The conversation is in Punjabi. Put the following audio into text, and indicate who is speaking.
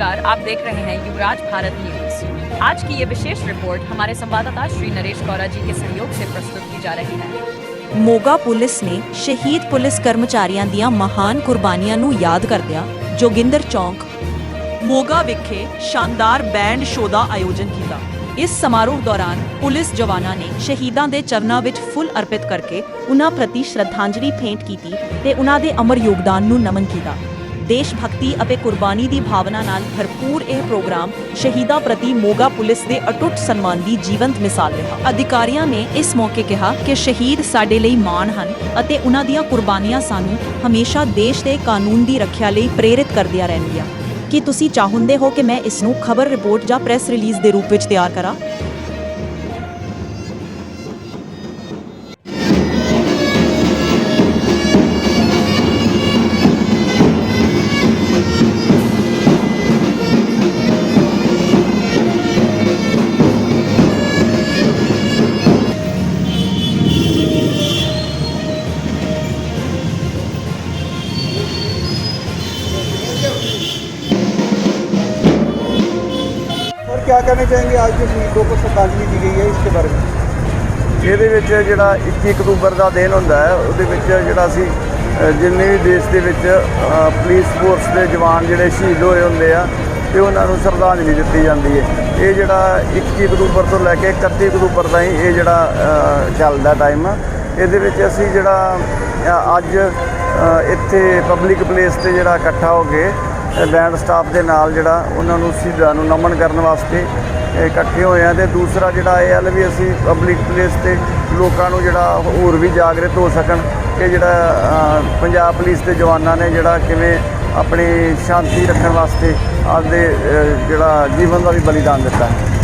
Speaker 1: नमस्कार आप देख रहे हैं युवराज भारत न्यूज आज की ये विशेष रिपोर्ट हमारे संवाददाता श्री नरेश गौरा जी के सहयोग से प्रस्तुत की जा रही है
Speaker 2: ਮੋਗਾ ਪੁਲਿਸ ਨੇ ਸ਼ਹੀਦ ਪੁਲਿਸ ਕਰਮਚਾਰੀਆਂ ਦੀਆਂ ਮਹਾਨ ਕੁਰਬਾਨੀਆਂ ਨੂੰ ਯਾਦ ਕਰਦਿਆਂ ਜੋਗਿੰਦਰ ਚੌਂਕ ਮੋਗਾ ਵਿਖੇ ਸ਼ਾਨਦਾਰ ਬੈਂਡ ਸ਼ੋਅ ਦਾ ਆਯੋਜਨ ਕੀਤਾ ਇਸ ਸਮਾਰੋਹ ਦੌਰਾਨ ਪੁਲਿਸ ਜਵਾਨਾਂ ਨੇ ਸ਼ਹੀਦਾਂ ਦੇ ਚਰਨਾਂ ਵਿੱਚ ਫੁੱਲ ਅਰਪਿਤ ਕਰਕੇ ਉਹਨਾਂ ਪ੍ਰਤੀ ਸ਼ਰਧਾਂਜਲੀ ਭੇਂਟ ਕੀਤੀ ਤੇ ਉਹਨਾਂ ਦੇ ਅਮਰ ਯੋਗਦਾਨ ਨੂੰ ਨਮਨ ਕੀਤਾ ਦੇਸ਼ ਭਗਤੀ ਅਤੇ ਕੁਰਬਾਨੀ ਦੀ ਭਾਵਨਾ ਨਾਲ ਭਰਪੂਰ ਇਹ ਪ੍ਰੋਗਰਾਮ ਸ਼ਹੀਦਾਂ ਪ੍ਰਤੀ ਮੋਗਾ ਪੁਲਿਸ ਦੇ ਅਟੁੱਟ ਸਨਮਾਨ ਦੀ ਜੀਵੰਤ ਮਿਸਾਲ ਰਿਹਾ। ਅਧਿਕਾਰੀਆਂ ਨੇ ਇਸ ਮੌਕੇ ਕਿਹਾ ਕਿ ਸ਼ਹੀਦ ਸਾਡੇ ਲਈ ਮਾਣ ਹਨ ਅਤੇ ਉਹਨਾਂ ਦੀਆਂ ਕੁਰਬਾਨੀਆਂ ਸਾਨੂੰ ਹਮੇਸ਼ਾ ਦੇਸ਼ ਦੇ ਕਾਨੂੰਨ ਦੀ ਰੱਖਿਆ ਲਈ ਪ੍ਰੇਰਿਤ ਕਰਦੀਆਂ ਰਹਿਣਗੀਆਂ। ਕੀ ਤੁਸੀਂ ਚਾਹੁੰਦੇ ਹੋ ਕਿ ਮੈਂ ਇਸ ਨੂੰ ਖਬਰ ਰਿਪੋਰਟ ਜਾਂ ਪ੍ਰੈਸ ਰਿਲੀਜ਼ ਦੇ ਰੂਪ ਵਿੱਚ ਤਿਆਰ ਕਰਾਂ?
Speaker 3: क्या कहना चाहेंगे आज जो शहीदों को श्रद्धांजलि दी गई है इसके बारे में
Speaker 4: ਇਹਦੇ ਵਿੱਚ ਜਿਹੜਾ 21 ਅਕਤੂਬਰ ਦਾ ਦਿਨ ਹੁੰਦਾ ਹੈ ਉਹਦੇ ਵਿੱਚ ਜਿਹੜਾ ਅਸੀਂ ਅ, ਜਿੰਨੇ ਵੀ ਦੇਸ਼ ਦੇ ਵਿੱਚ ਅ, ਪੁਲਿਸ ਫੋਰਸ ਦੇ ਜਵਾਨ ਜਿਹੜੇ ਸ਼ਹੀਦ ਹੋਏ ਹੁੰਦੇ ਆ ਤੇ ਉਹਨਾਂ ਨੂੰ ਸ਼ਰਧਾਂਜਲੀ ਦਿੱਤੀ ਜਾਂਦੀ ਹੈ ਇਹ ਜਿਹੜਾ 21 ਅਕਤੂਬਰ ਤੋਂ ਲੈ ਕੇ 31 ਅਕਤੂਬਰ ਤਾਈਂ ਇਹ ਜਿਹੜਾ ਅ, ਚੱਲਦਾ ਟਾਈਮ ਇਹਦੇ ਵਿੱਚ ਅਸੀਂ ਜਿਹੜਾ ਅ, ਅੱਜ ਅ, ਇੱਥੇ ਪਬਲਿਕ ਪਲੇਸ ਤੇ ਜਿਹੜਾ ਇਕੱਠਾ ਹੋ ਕੇ ਬੈਂਡ ਸਟਾਫ ਦੇ ਨਾਲ ਜਿਹੜਾ ਉਹਨਾਂ ਨੂੰ ਸ਼ਹੀਦਾਂ ਨੂੰ ਨਮਨ ਕਰਨ ਵਾਸਤੇ ਇਕੱਠੇ ਹੋਏ ਆ ਤੇ ਦੂਸਰਾ ਜਿਹੜਾ ਇਹ ਹੈ ਵੀ ਅਸੀਂ ਪਬਲਿਕ ਪਲੇਸ ਤੇ ਲੋਕਾਂ ਨੂੰ ਜਿਹੜਾ ਹੋਰ ਵੀ ਜਾਗਰਿਤ ਹੋ ਸਕਣ ਕਿ ਜਿਹੜਾ ਪੰਜਾਬ ਪੁਲਿਸ ਦੇ ਜਵਾਨਾਂ ਨੇ ਜਿਹੜਾ ਕਿਵੇਂ ਆਪਣੀ ਸ਼ਾਂਤੀ ਰੱਖਣ ਵਾਸਤੇ ਆਪਦੇ ਜਿਹੜਾ ਜੀਵਨ ਦਾ ਵੀ ਬਲੀਦਾਨ ਦਿੱਤਾ। ਹੈ